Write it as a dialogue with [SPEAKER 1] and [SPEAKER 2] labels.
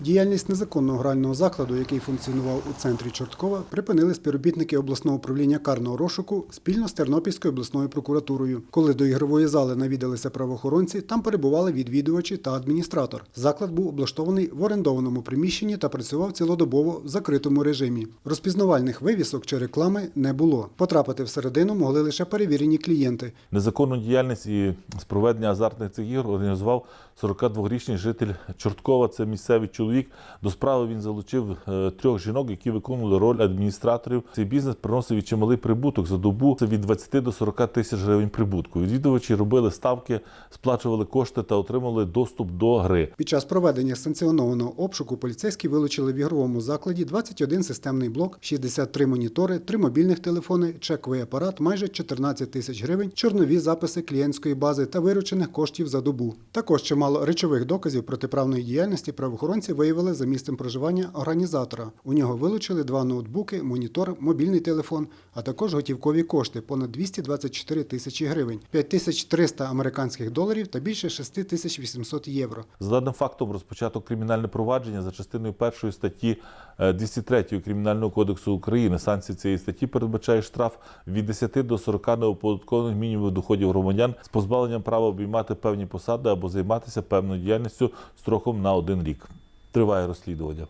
[SPEAKER 1] Діяльність незаконного грального закладу, який функціонував у центрі Чорткова, припинили співробітники обласного управління карного розшуку спільно з Тернопільською обласною прокуратурою. Коли до ігрової зали навідалися правоохоронці, там перебували відвідувачі та адміністратор. Заклад був облаштований в орендованому приміщенні та працював цілодобово в закритому режимі. Розпізнавальних вивісок чи реклами не було. Потрапити всередину могли лише перевірені клієнти.
[SPEAKER 2] Незаконну діяльність і з проведення азартних цих ігор організував 42-річний житель Чорткова. Це місцевий чоловік. До справи він залучив е, трьох жінок, які виконували роль адміністраторів. Цей бізнес приносив чималий прибуток за добу. Це від 20 до 40 тисяч гривень прибутку. Відвідувачі робили ставки, сплачували кошти та отримали доступ до гри.
[SPEAKER 1] Під час проведення санкціонованого обшуку поліцейські вилучили в ігровому закладі 21 системний блок, 63 монітори, 3 мобільних телефони, чековий апарат, майже 14 тисяч гривень, чорнові записи клієнтської бази та виручених коштів за добу. Також чимало речових доказів протиправної діяльності правоохоронці виявили за місцем проживання організатора. У нього вилучили два ноутбуки, монітор, мобільний телефон, а також готівкові кошти понад 224 тисячі гривень, 5300 американських доларів та більше 6800 євро.
[SPEAKER 2] За даним фактом розпочато кримінальне провадження за частиною першої статті е, 203 Кримінального кодексу України. Санкції цієї статті передбачає штраф від 10 до 40 неоподаткованих мінімумів доходів громадян з позбавленням права обіймати певні посади або займатися певною діяльністю строком на один рік. Триває розслідування.